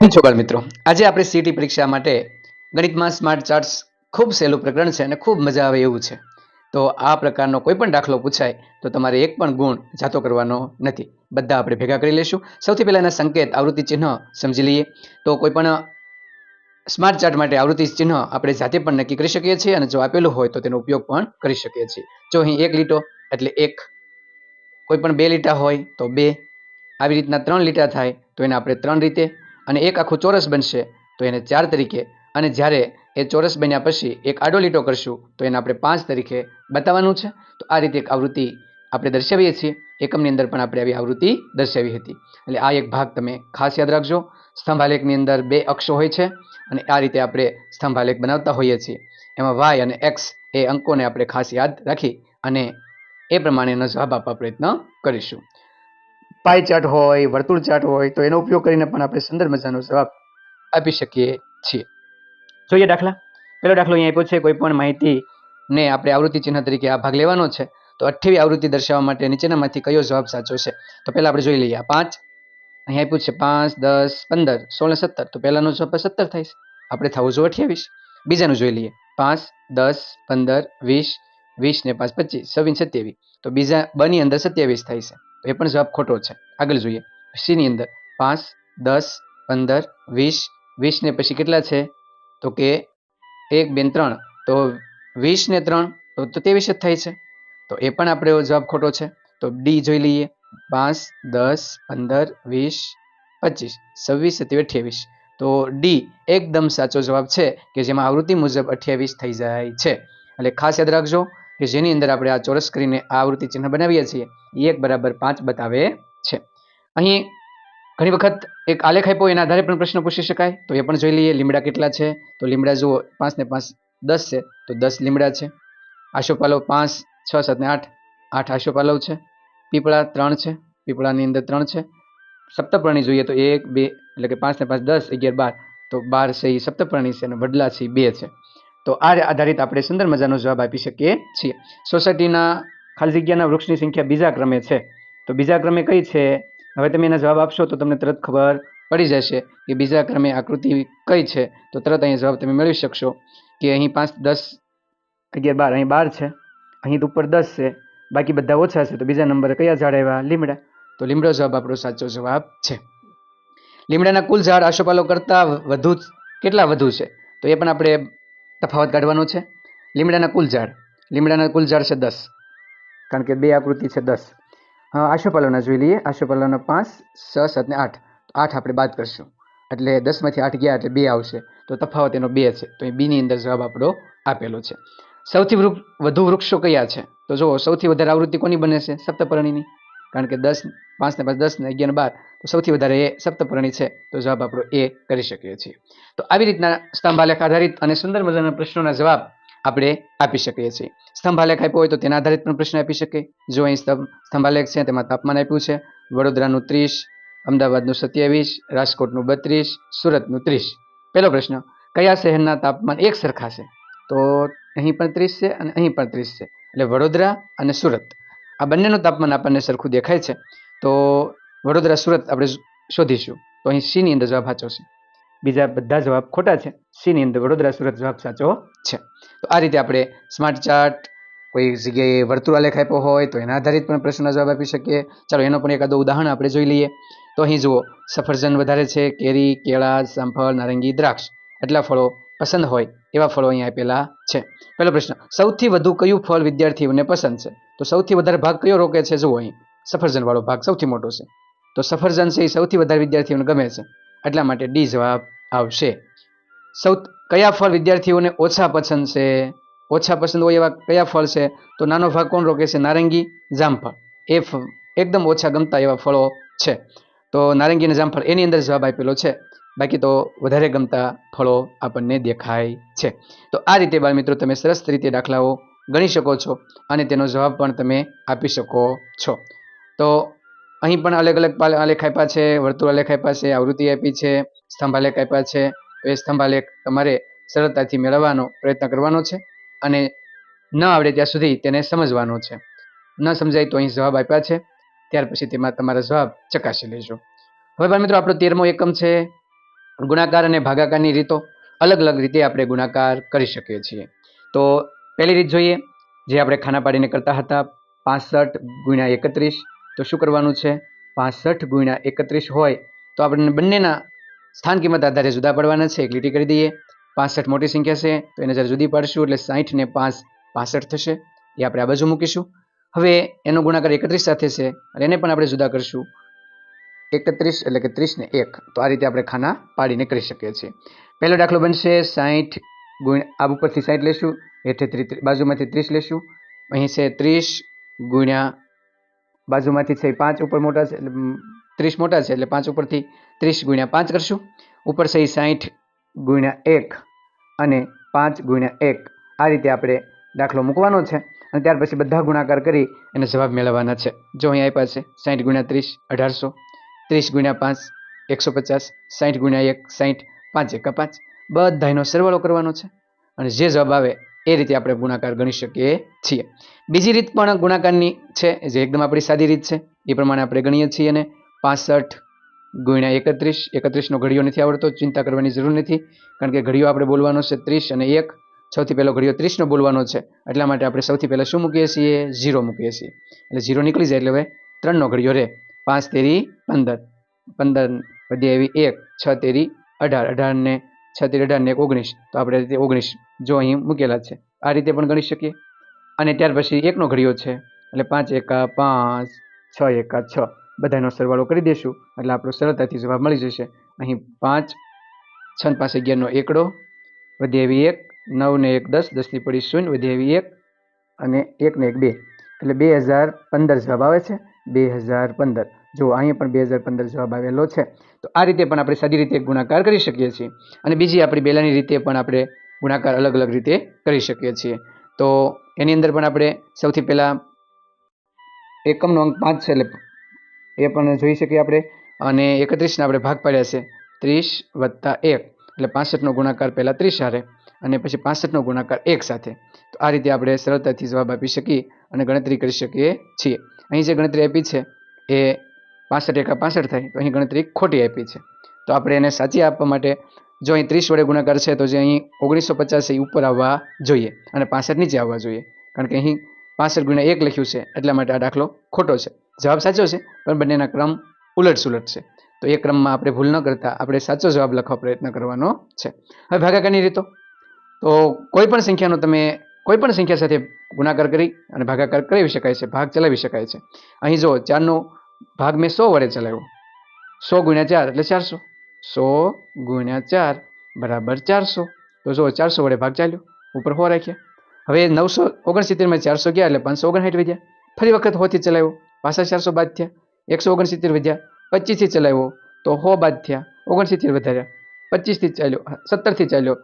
કેમ છો મિત્રો. આજે આપણે સીટી પરીક્ષા માટે ગણિતમાં સ્માર્ટ ચાર્ટ્સ ખૂબ સહેલું પ્રકરણ છે અને ખૂબ મજા આવે એવું છે. તો આ પ્રકારનો કોઈ પણ દાખલો પૂછાય તો તમારે એક પણ ગુણ જાતો કરવાનો નથી. બધા આપણે ભેગા કરી લઈશું. સૌથી પહેલા એના સંકેત, આવૃત્તિ ચિહ્ન સમજી લઈએ. તો કોઈ પણ સ્માર્ટ ચાર્ટ માટે આવૃત્તિ ચિહ્ન આપણે જાતે પણ નક્કી કરી શકીએ છીએ અને જો આપેલું હોય તો તેનો ઉપયોગ પણ કરી શકીએ છીએ. જો અહીં એક લીટો એટલે એક, કોઈ પણ બે લીટા હોય તો બે. આવી રીતના ત્રણ લીટા થાય તો એને આપણે ત્રણ રીતે અને એક આખું ચોરસ બનશે, તો એને ચાર તરીકે. અને જ્યારે એ ચોરસ બન્યા પછી એક આડો લીટો કરશું, તો એને આપણે પાંચ તરીકે બતાવવાનું છે. તો આ રીતે એક આવૃત્તિ આપણે દર્શાવીએ છીએ. એકમની અંદર પણ આપણે આવી આવૃત્તિ દર્શાવી હતી. એટલે આ એક ભાગ તમે ખાસ યાદ રાખજો. સ્તંભાલેખની અંદર બે અક્ષો હોય છે અને આ રીતે આપણે સ્તંભાલેખ બનાવતા હોઈએ છીએ. એમાં વાય અને એક્સ એ અંકોને આપણે ખાસ યાદ રાખી અને એ પ્રમાણેનો જવાબ આપવા પ્રયત્ન કરીશું. પાઈ ચાર્ટ હોય, વર્તુળ ચાર્ટ હોય, તો એનો ઉપયોગ કરીને પણ આપણે સુંદર મજાનો જવાબ આપી શકીએ છીએ. જોઈએ દાખલા. પહેલો દાખલો અહીંયા આપ્યો છે. કોઈ પણ માહિતીને આપણે આવૃત્તિ ચિહ્ન તરીકે આ ભાગ લેવાનો છે. તો અઠ્ઠાવી આવૃત્તિ દર્શાવવા માટે નીચેનામાંથી કયો જવાબ સાચો છે? તો પહેલાં આપણે જોઈ લઈએ પાંચ. અહીંયા આપ્યું છે પાંચ, દસ, પંદર, સોળ સત્તર. તો પહેલાંનો જવાબ સત્તર થાય છે. આપણે થવું જોઈએ અઠ્યાવીસ. બીજાનું જોઈ લઈએ. પાંચ, દસ, પંદર, વીસ વીસ ને પાંચ, પચીસ. છવ્વીસ સત્યાવીસ. તો બીજા બની અંદર સત્યાવીસ થાય છે. એ પણ જવાબ ખોટો છે. આગળ જોઈએ. સીની અંદર પાંચ, દસ, પંદર, વીસ. વીસ ને પછી કેટલા છે? તો કે એક, બે, ત્રણ. તો વીસ ને ત્રણ, તો ત્રેવીસ જ થાય છે. તો એ પણ આપણે જવાબ ખોટો છે. તો ડી જોઈ લઈએ. પાંચ, દસ, પંદર, વીસ, પચીસ. છવ્વીસ સત્યાવીસ અઠ્યાવીસ. તો ડી એકદમ સાચો જવાબ છે કે જેમાં આવૃત્તિ મુજબ અઠ્યાવીસ થઈ જાય છે. એટલે ખાસ યાદ રાખજો કે જેની અંદર આપણે આ ચોરસ કરીને આ આવૃત્તિ ચિહ્ન બનાવીએ છીએ એ એક બરાબર પાંચ બતાવે છે. અહીં ઘણી વખત એક આલેખ આપ્યો, એના આધારે પણ પ્રશ્ન પૂછી શકાય. તો એ પણ જોઈ લઈએ, લીમડા કેટલા છે? તો લીમડા જુઓ, પાંચ ને પાંચ દસ છે, તો દસ લીમડા છે. આશોપાલવ પાંચ, છ, સાત ને આઠ આઠ આશોપાલવ છે. પીપળા ત્રણ છે, પીપળાની અંદર ત્રણ છે. સપ્તપર્ણી જોઈએ તો એક, બે, એટલે કે પાંચ ને પાંચ દસ, અગિયાર, બાર. તો બાર છે એ સપ્તપર્ણી છે અને વડલા છે બે છે. તો આ આધારિત આપણે સુંદર મજાનો જવાબ આપી શકીએ છીએ. સોસાયટીના ખાલી જગ્યાના વૃક્ષની સંખ્યા બીજા ક્રમે છે. તો બીજા ક્રમે કઈ છે? હવે તમે એના જવાબ આપશો તો તમને તરત ખબર પડી જશે કે બીજા ક્રમે આકૃતિ કઈ છે. તો તરત અહીંયા જવાબ તમે મેળવી શકશો કે અહીં પાંચ, દસ, અગિયાર, બાર, અહીં બાર છે. અહીં તો ઉપર દસ છે. બાકી બધા ઓછા છે. તો બીજા નંબરે કયા ઝાડ આવ્યા? લીમડા. તો લીમડો જવાબ આપણો સાચો જવાબ છે. લીમડાના કુલ ઝાડ આશોપાલો કરતાં વધુ, કેટલા વધુ છે? તો એ પણ આપણે તફાવત કાઢવાનો છે. લીમડાના કુલ ઝાડ. લીમડાના કુલ ઝાડ છે દસ. કારણ કે બે આકૃતિ છે દસ. આશોપાલવના જોઈ લઈએ. આશોપાલવના પાંચ છ સાત ને આઠ. તો આઠ આપણે બાદ કરશું. એટલે દસમાંથી આઠ ગયા એટલે બે આવશે. તો તફાવત એનો બે છે. તો એ બીની અંદર જવાબ આપણો આપેલો છે. સૌથી વૃક્ષ વધુ વૃક્ષો કયા છે? તો જુઓ, સૌથી વધારે આવૃત્તિ કોની બને છે? સપ્તપર્ણીની. કારણ કે દસ, પાંચ ને પાંચ, દસ ને અગિયાર બાર, તો સૌથી વધારે એ સપ્તપર્ણી છે. તો જવાબ આપણો એ કરી શકીએ છીએ. તો આવી રીતના સ્તંભાલેખ આધારિત અને સુંદર મજાના પ્રશ્નોના જવાબ આપણે આપી શકીએ છીએ. સ્તંભાલેખ આપ્યો હોય તો તેના આધારિત પણ પ્રશ્ન આપી શકે. જો અહીં સ્તંભ, સ્તંભાલેખ છે, તેમાં તાપમાન આપ્યું છે. વડોદરાનું ત્રીસ, અમદાવાદનું સત્યાવીસ, રાજકોટનું બત્રીસ, સુરતનું ત્રીસ. પહેલો પ્રશ્ન, કયા શહેરના તાપમાન એક સરખા છે? તો અહીં પણ ત્રીસ છે અને અહીં પણ ત્રીસ છે. એટલે વડોદરા અને સુરત. આ બંનેનું તાપમાન આપણને સરખું દેખાય છે. તો વડોદરા સુરત આપણે શોધીશું. તો અહીં સીની અંદર જવાબ સાચો છે. બીજા બધા જવાબ ખોટા છે. સીની અંદર વડોદરા સુરત જવાબ સાચો છે. તો આ રીતે આપણે સ્માર્ટ ચાર્ટ, કોઈ જગ્યાએ વર્તુળાલેખ આપ્યો હોય તો એના આધારિત પણ પ્રશ્નના જવાબ આપી શકીએ. ચાલો એનો પણ એકાદો ઉદાહરણ આપણે જોઈ લઈએ. તો અહીં જુઓ, સફરજન વધારે છે, કેરી, કેળા, જામફળ, નારંગી, દ્રાક્ષ. એટલા ફળો પસંદ હોય. એવા ફળો અહીં આપેલા છે. પહેલો પ્રશ્ન, સૌથી વધુ કયું ફળ વિદ્યાર્થીઓને પસંદ છે? તો સૌથી વધારે ભાગ કયો રોકે છે? જુઓ અહીં, સફરજનવાળો ભાગ સૌથી મોટો છે. તો સફરજન છે એ સૌથી વધારે વિદ્યાર્થીઓને ગમે છે. એટલા માટે ડી જવાબ આવશે. સૌ, કયા ફળ વિદ્યાર્થીઓને ઓછા પસંદ છે? ઓછા પસંદ હોય એવા કયા ફળ છે? તો નાનો ભાગ કોણ રોકે છે? નારંગી જામફળ. એ એકદમ ઓછા ગમતા એવા ફળો છે. તો નારંગી અને જામફળ એની અંદર જવાબ આપેલો છે. બાકી તો વધારે ગમતા ફળો આપણને દેખાય છે. તો આ રીતે બાળમિત્રો તમે સરસ રીતે દાખલાઓ ગણી શકો છો અને તેનો જવાબ પણ તમે આપી શકો છો. તો અહીં પણ અલગ અલગ આલેખ આપ્યા છે, વર્તુળ આલેખ આપ્યા છે, આવૃત્તિ આપી છે સ્તંભાલેખ આપ્યા છે. એ સ્તંભાલેખ તમારે સરળતાથી મેળવવાનો પ્રયત્ન કરવાનો છે અને ન આવડે ત્યાં સુધી તેને સમજવાનો છે. ન સમજાય તો અહીં જવાબ આપ્યા છે, ત્યાર પછી તેમાં તમારા જવાબ ચકાસી લેજો. હવે મિત્રો આપણો તેરમો એકમ છે. ગુણાકાર અને ભાગાકારની રીતો અલગ અલગ રીતે આપણે ગુણાકાર કરી શકીએ છીએ. તો પહેલી રીત જોઈએ, જે આપણે ખાના પાડીને કરતા હતા, પાસઠ ગુણ્યા એકત્રીસ. તો શું કરવાનું છે? પાસઠ ગુણ્યા એકત્રીસ હોય તો આપણને બંનેના સ્થાન કિંમત આધારે જુદા પડવાના છે. એક લીટી કરી દઈએ. પાસઠ મોટી સંખ્યા છે, તો એને જ્યારે જુદી પાડશું એટલે સાઠ ને પાંચ પાસઠ થશે. એ આપણે આ બાજુ મૂકીશું. હવે એનો ગુણાકાર એકત્રીસ સાથે છે, અને એને પણ આપણે જુદા કરશું. એકત્રીસ એટલે કે ત્રીસને એક. તો આ રીતે આપણે ખાના પાડીને કરી શકીએ છીએ. પહેલો દાખલો બનશે સાઠ ગુણ આ ઉપરથી સાઠ લેશું હેઠેથી બાજુમાંથી ત્રીસ લેશું, અહીં છે ત્રીસ ગુણ્યા, બાજુમાંથી છે પાંચ, ઉપર મોટા છે એટલે ત્રીસ મોટા છે એટલે પાંચ ઉપરથી ત્રીસ ગુણ્યા પાંચ કરશું. ઉપર છે સાહીઠ ગુણ્યા એક અને પાંચ ગુણ્યા એક. આ રીતે આપણે દાખલો મૂકવાનો છે અને ત્યાર પછી બધા ગુણાકાર કરી એને જવાબ મેળવવાના છે. જો અહીં આપ્યા છે સાઠ ગુણ્યા ત્રીસ અઢારસો ત્રીસ ગુણ્યા પાંચ, એકસો પચાસ સાઠ ગુણ્યા એક સાઠ પાંચ એકા પાંચ. બધાનો સરવાળો કરવાનો છે. અને જે જવાબ આવે એ રીતે આપણે ગુણાકાર ગણી શકીએ છીએ. બીજી રીત પણ ગુણાકારની છે, જે એકદમ આપણી સાદી રીત છે. એ પ્રમાણે આપણે ગણીએ છીએ અને પાસઠ ગુણ્યા એકત્રીસ. એકત્રીસનો ઘડિયો નથી આવડતો, ચિંતા કરવાની જરૂર નથી. કારણ કે ઘડિયો આપણે બોલવાનો છે ત્રીસ અને એક. સૌથી પહેલો ઘડિયો ત્રીસનો બોલવાનો છે. એટલા માટે આપણે સૌથી પહેલાં શું મૂકીએ છીએ? ઝીરો મૂકીએ છીએ. એટલે ઝીરો નીકળી જાય એટલે હવે ત્રણનો ઘડિયો રહે પાંચ તેરી પંદર. પંદર વધી આવી એક, છ તેરી અઢાર. અઢાર ને છ તેરી, અઢાર ને એક ઓગણીસ. તો આપણે રીતે ઓગણીસ જો અહીં મૂકેલા છે. આ રીતે પણ ગણી શકીએ. અને ત્યાર પછી એકનો ઘડિયો છે. એટલે પાંચ એકા પાંચ, છ એકા છ. બધાનો સરવાળો કરી દઈશું. એટલે આપણો સરળતાથી જવાબ મળી જશે. અહીં પાંચ, છ પાંચ અગિયારનો એકડો વધી આવી એક, નવ ને એક દસ, દસની પડી શૂન્ય વધી આવી એક અને એક ને એક બે. એટલે બે હજાર પંદર જવાબ આવે છે. બે હજાર પંદર. જો અહીંયા પણ બે હજાર પંદર જવાબ આવેલો છે. તો આ રીતે પણ આપણે સાદી રીતે ગુણાકાર કરી શકીએ છીએ. અને બીજી આપણી બેલાની રીતે પણ આપણે ગુણાકાર અલગ અલગ રીતે કરી શકીએ છીએ. તો એની અંદર પણ આપણે સૌથી પહેલાં એકમનો અંક પાંચ છે એટલે એ પણ જોઈ શકીએ આપણે. અને એકત્રીસને આપણે ભાગ પાડ્યા છે. ત્રીસ વત્તા એક. એટલે પાસઠનો ગુણાકાર પહેલાં ત્રીસ હારે અને પછી પાસઠનો ગુણાકાર એક સાથે. તો આ રીતે આપણે સરળતાથી જવાબ આપી શકીએ. અને ગણતરી કરી શકીએ છીએ. અહીં જે ગણતરી આપી છે, એ પાસઠ એકા પાસઠ થાય, તો અહીં ગણતરી ખોટી આપી છે. તો આપણે એને સાચી આપવા માટે જો અહીં ત્રીસ વડે ગુણાકાર છે, તો જે અહીં ઓગણીસો પચાસ એ ઉપર આવવા જોઈએ અને પાસઠ નીચે આવવા જોઈએ. કારણ કે અહીં પાસઠ ગુણ્યા એક લખ્યું છે, એટલા માટે આ દાખલો ખોટો છે. જવાબ સાચો છે, પણ બંનેના ક્રમ ઉલટસુલટ છે. તો એ ક્રમમાં આપણે ભૂલ ન કરતા, આપણે સાચો જવાબ લખવા પ્રયત્ન કરવાનો છે. હવે ભાગાકારની રીતો. તો કોઈ પણ સંખ્યાનો તમે કોઈ પણ સંખ્યા સાથે ગુણાકાર કરી અને ભાગાકાર કરી શકાય છે, ભાગ ચલાવી શકાય છે. અહીં જો ચારનો ભાગ મેં સો વડે ચલાવ્યો. સો ગુણ્યા ચાર એટલે ચારસો. સો ગુણ્યા ચાર બરાબર ચારસો. તો જો ચારસો વડે ભાગ ચાલ્યો. ઉપર હો રાખ્યા. હવે નવસો ઓગણસિત્તેરમાં ચારસો ગયા એટલે પાંચસો ઓગણસાઠ વધ્યા. ફરી વખત હોથી ચલાવ્યો. પાછા ચારસો બાદ થયા. એકસો ઓગણસિત્તેર વધ્યા. પચીસથી ચલાવ્યો. તો હો બાદ થયા. ઓગણસિત્તેર વધાર્યા. પચીસથી ચાલ્યો. સત્તરથી ચાલ્યો.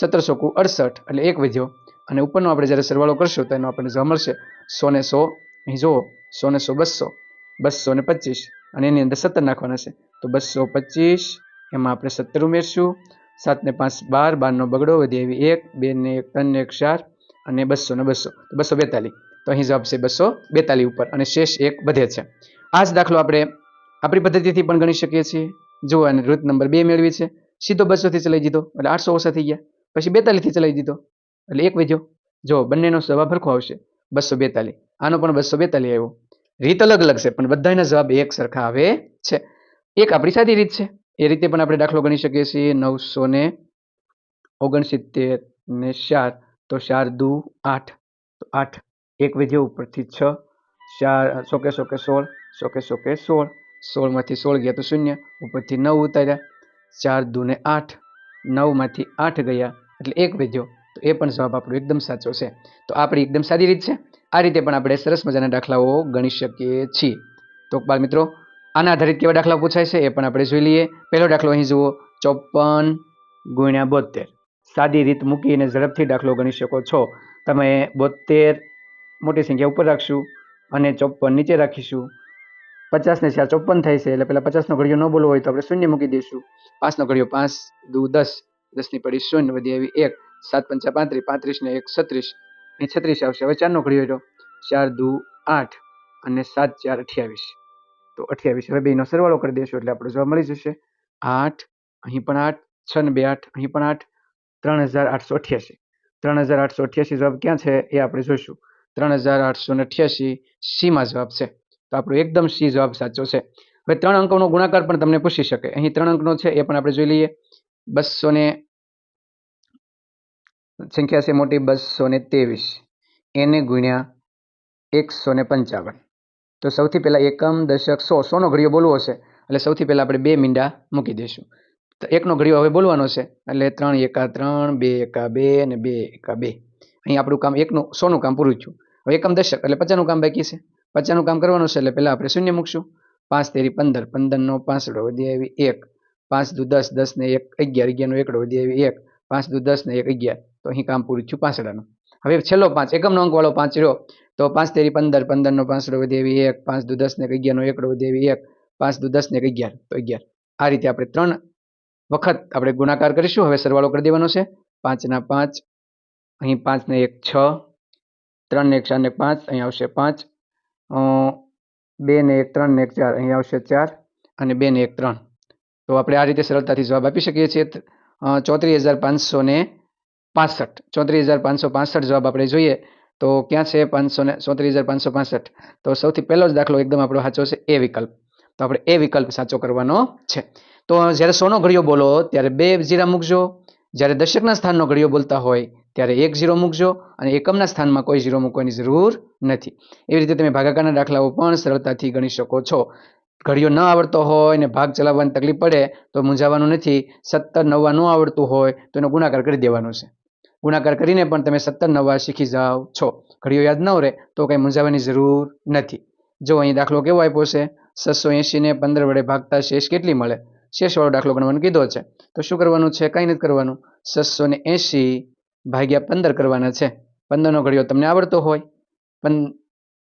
સત્તરસો અડસઠ એટલે એક વધ્યો. અને ઉપરનો આપણે જ્યારે સરવાળો કરશું તો એનો આપણને જવાબ મળશે સો ને સો. અહીં જુઓ, સો ને સો બસો બસો ને પચીસ. અને એની અંદર સત્તર નાખવાના છે. તો બસો પચીસ, એમાં આપણે સત્તર ઉમેરશું. સાત ને પાંચ બાર, બારનો બગડો વધી આવી એક, બે ને એક, ત્રણ ને એક ચાર, અને બસો ને બસો. તો બસો બેતાલીસ. તો અહીં જવાબ છે બસો બેતાલીસ ઉપર. અને શેષ એક વધે છે. આ જ દાખલો આપણે આપણી પદ્ધતિથી પણ ગણી શકીએ છીએ. જુઓ અને રૂટ નંબર બે મેળવી છે. સીધો બસોથી ચલાવી દીધો. એટલે આઠસો ઓછા થઈ ગયા. પછી બેતાલીસથી ચલાવી દીધો. એટલે એક વધ્યો જો બંનેનો જવાબ સરખો આવશે, બસો બેતાલીસ. આનો પણ બસો બેતાલીસ આવ્યો. રીત અલગ અલગ છે, પણ બધાના જવાબ એક સરખા આવે છે. એક આપણી સાદી રીત છે. એ રીતે પણ આપણે દાખલો ગણી શકીએ છીએ. નવસો ને ઓગણસિત્તેર ને ચાર. તો ચાર દુ આઠ. તો આઠ. એક વધ્યો ઉપરથી છ. ચાર, સોકે સોકે સોળ, સોકે સોકે સોળ. સોળમાંથી સોળ ગયા તો શૂન્ય. ઉપરથી નવ ઉતાર્યા. ચાર દુ ને આઠ. નવમાંથી આઠ ગયા. એટલે એક વધ્યો તો એ પણ જવાબ આપણો એકદમ સાચો છે. તો આપણી એકદમ સાદી રીત છે. આ રીતે પણ આપણે સરસ મજાના દાખલાઓ ગણી શકીએ છીએ. તો બાળ મિત્રો, આના આધારિત કેવા દાખલા પૂછાય છે એ પણ આપણે જોઈ લઈએ. પહેલો દાખલો અહીં જુઓ. ચોપન ગુણ્યા બોતેર સાદી રીત મૂકીને ઝડપથી દાખલો ગણી શકો છો. તમે બોતેર મોટી સંખ્યા ઉપર રાખશું અને ચોપન નીચે રાખીશું. પચાસને ચાર ચોપન થાય છે એટલે પહેલાં પચાસનો ઘડિયો ન બોલવો હોય તો આપણે શૂન્ય મૂકી દઈશું. પાંચનો ઘડિયો પાંચ, દુ દસ, દસની પડી શૂન્ય વધી આવી એક. સાત પંચા પાંત્રીસ પાંત્રીસ ને એક છત્રીસ. અહીં છત્રીસ આવશે. હવે ચારનો ઘડી રહ્યો ચાર, દુ, આઠ અને સાત, ચાર, અઠ્યાવીસ. તો અઠ્યાવીસ. હવે બેનો સરવાળો કરી દઈશું એટલે આપણો જવાબ મળી જશે. આઠ, અહીં પણ આઠ, છ ને બે આઠ, અહીં પણ આઠ, ત્રણ હજાર આઠસો અઠ્યાસી. ત્રણ હજાર આઠસો અઠ્યાસી જવાબ ક્યાં છે? એ આપણે જોઈશું. ત્રણ હજાર આઠસો ને અઠ્યાસી સીમાં જવાબ છે. તો આપણો એકદમ સી જવાબ સાચો છે. હવે ત્રણ અંકોનો ગુણાકાર પણ તમને પૂછી શકે. અહીં ત્રણ અંકનો છે, એ પણ આપણે જોઈ લઈએ. બસો ને સંખ્યા છે મોટી બસો ને ત્રેવીસ. એને ગુણ્યા એકસો ને પંચાવન. તો સૌથી પહેલાં એકમ દશક સો, સોનો ઘડીઓ બોલવો છે એટલે સૌથી પહેલાં આપણે બે મીંડા મૂકી દઈશું. તો એકનો ઘડીઓ હવે બોલવાનો છે. એટલે ત્રણ એકા ત્રણ, બે એકા બે અને બે એકા બે. અહીં આપણું કામ એકનું, સોનું કામ પૂરું થયું. હવે એકમ દશક, એટલે પચાસનું કામ બાકી છે. પચાસનું કામ કરવાનું છે એટલે પહેલાં આપણે શૂન્ય મૂકશું. પાંચ તેરી પંદર, પંદરનો પાંસડો વધી આવી એક. પાંચ દુ દસ દસ ને એક, અગિયાર, અગિયારનો એકડો વધી આવી એક. પાંચ દુ દસ ને એક, અગિયાર. તો અહીં કામ પૂરું થયું પાંસઠાનું. હવે છેલ્લો પાંચ, એકમનો અંકવાળો પાંચ રહ્યો, તો પાંચ તેરી પંદર, પંદરનો પાંચડો વધે એવી એક, પાંચ દુ દસ ને અગિયારનો એકડો વધે એવી એક, પાંચ દુ દસ ને અગિયાર, તો અગિયાર. આ રીતે આપણે ત્રણ વખત આપણે ગુણાકાર કરીશું. હવે સરવાળો કરી દેવાનો છે. પાંચના પાંચ, અહીં પાંચ ને એક છ, ત્રણ ને એક ચાર ને પાંચ, અહીં આવશે પાંચ. બે ને એક, ત્રણ ને એક ચાર, અહીં આવશે ચાર અને બે ને એક, ત્રણ. તો આપણે આ રીતે સરળતાથી જવાબ આપી શકીએ છીએ. ચોત્રીસ હજાર પાંચસો ને પાસઠ. ચોત્રીસ હજાર પાંચસો પાસઠ જવાબ આપણે જોઈએ તો ક્યાં છે પાંચસો ને ચોત્રીસ હજાર પાંચસો પાસઠ? તો સૌથી પહેલો જ દાખલો એકદમ આપણો સાચો છે, એ વિકલ્પ. તો આપણે એ વિકલ્પ સાચો કરવાનો છે. તો જ્યારે સોનો ઘડિયો બોલો, ત્યારે બે જીરા મૂકજો. જ્યારે દશકના સ્થાનનો ઘડિયો બોલતા હોય, ત્યારે એક ઝીરો મૂકજો અને એકમના સ્થાનમાં કોઈ ઝીરો મૂકવાની જરૂર નથી. એવી રીતે તમે ભાગાકારના દાખલાઓ પણ સરળતાથી ગણી શકો છો. ઘડિયો ન આવડતો હોય ને ભાગ ચલાવવાની તકલીફ પડે, તો મૂંઝાવાનું નથી. સત્તર નવ્વા ન આવડતું હોય, તો એનો ગુણાકાર કરી દેવાનો છે. ગુણાકાર કરીને પણ તમે સત્તર નવા શીખી જાઓ છો. ઘડિયો યાદ ન રહે તો કંઈ મૂંઝાવાની જરૂર નથી. જો અહીં દાખલો કેવો આપ્યો છે? છસો એંશીને પંદર વડે ભાગતા શેષ કેટલી મળે? શેષવાળો દાખલો ગણવાનો કીધો છે. તો શું કરવાનું છે? કંઈ નથી કરવાનું. છસો ને એંશી ભાગ્યા પંદર કરવાના છે. પંદરનો ઘડિયો તમને આવડતો હોય. પં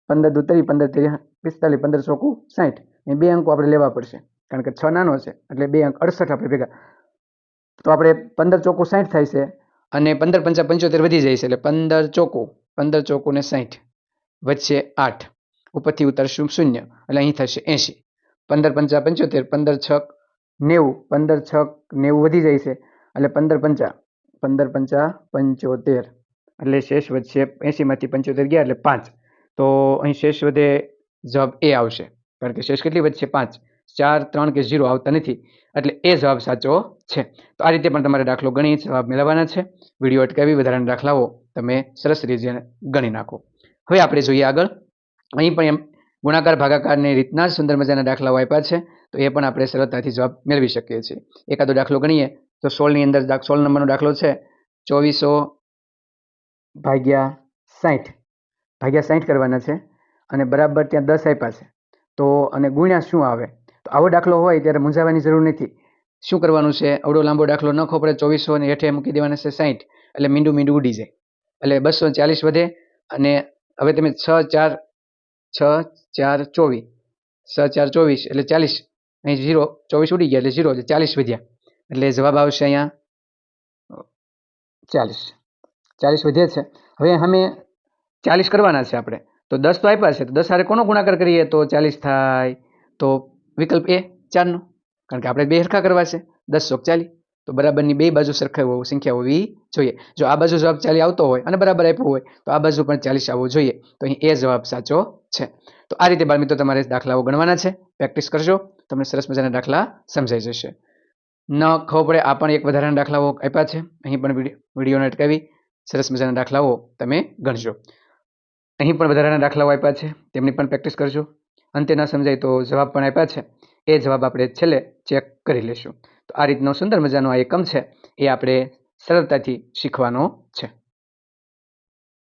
પંદર દુ ત્રીસ પંદર ત્રીસ પિસ્તાલીસ, પંદર ચોકું સાઠ એ બે અંકો આપણે લેવા પડશે. કારણ કે છ નાનો છે. એટલે બે અંક અડસઠ આપણે ભેગા. તો આપણે પંદર ચોકું સાઠ થાય છે. અને પંદર પંચા પંચોતેર વધી જાય છે એટલે પંદર ચોકું પંદર ચોકું ને સાઠ વચ્ચે આઠ. ઉપરથી ઉતરશું શૂન્ય. એટલે અહીં થશે એંશી. પંદર પંચા પંચોતેર, પંદર છક નેવું. પંદર છક નેવું વધી જાય છે એટલે પંદર પંચા પંદર પંચા પંચોતેર. એટલે શેષ વધશે એંશીમાંથી પંચોતેર ગયા એટલે પાંચ. તો અહીં શેષ વધે જવાબ એ આવશે. કારણ કે શેષ કેટલી વધશે? પાંચ. ચાર, ત્રણ કે ઝીરો આવતા નથી. એટલે એ જવાબ સાચો છે. તો આ રીતે પણ તમારે દાખલો ગણી જવાબ મેળવવાના છે. વીડિયો અટકાવી વધારાના દાખલાઓ તમે સરસ રીતે ગણી નાખો. હવે આપણે જોઈએ આગળ. અહીં પણ એમ ગુણાકાર ભાગાકારની રીતના જ સુંદર મજાના દાખલાઓ આપ્યા છે. તો એ પણ આપણે સરળતાથી જવાબ મેળવી શકીએ છીએ. એકાદો દાખલો ગણીએ, તો સોળની અંદર સોળ નંબરનો દાખલો છે. ચોવીસો ભાગ્યા સાઠ ભાગ્યા સાઠ કરવાના છે. અને બરાબર ત્યાં દસ આપ્યા છે. તો અને ગુણ્યા શું આવે? તો આવો દાખલો હોય ત્યારે મૂંઝાવાની જરૂર નથી. શું કરવાનું છે? અવડો લાંબો દાખલો ન ખબર પડે ચોવીસો અને હેઠે મૂકી દેવાના છે સાઠ એટલે મીંડું મીંડું ઉડી જાય. એટલે બસો ચાલીસ વધે અને હવે તમે છ ચાર છ ચાર ચોવીસ. છ ચાર ચોવીસ એટલે ચાલીસ. અહીં ઝીરો, ચોવીસ ઉડી ગયા એટલે ઝીરો, એટલે ચાલીસ વધ્યા. એટલે જવાબ આવશે અહીંયા ચાલીસ. ચાલીસ વધ્યા છે. હવે અમે ચાલીસ કરવાના છે આપણે. તો દસ તો આપ્યા છે. તો દસ હારે કોનો ગુણાકાર કરીએ? તો ચાલીસ થાય. તો વિકલ્પ એ ચારનો. કારણ કે આપણે બે સરખા કરવા છે. દસ ચોક ચાલી. તો બરાબરની બે બાજુ સરખા હોવું સંખ્યા હોવી જોઈએ. જો આ બાજુ જવાબ ચાલી આવતો હોય અને બરાબર આપ્યો હોય, તો આ બાજુ પણ ચાલીસ આવવો જોઈએ. તો અહીં એ જવાબ સાચો છે. તો આ રીતે બાળમિત્રો તમારે દાખલાઓ ગણવાના છે. પ્રેક્ટિસ કરજો. તમને સરસ મજાના દાખલા સમજાઈ જશે. ન ખબર પડે, આ પણ એક વધારાના દાખલાઓ આપ્યા છે. અહીં પણ વિડીયોને અટકાવી સરસ મજાના દાખલાઓ તમે ગણજો. અહીં પણ વધારાના દાખલાઓ આપ્યા છે. તેમની પણ પ્રેક્ટિસ કરજો. અંતે ન સમજાય તો જવાબ પણ આપ્યા છે. એ જવાબ આપણે છેલ્લે ચેક કરી લઈશું. તો આ રીતનો સુંદર મજાનો આ એકમ છે, એ આપણે સરળતાથી શીખવાનો છે.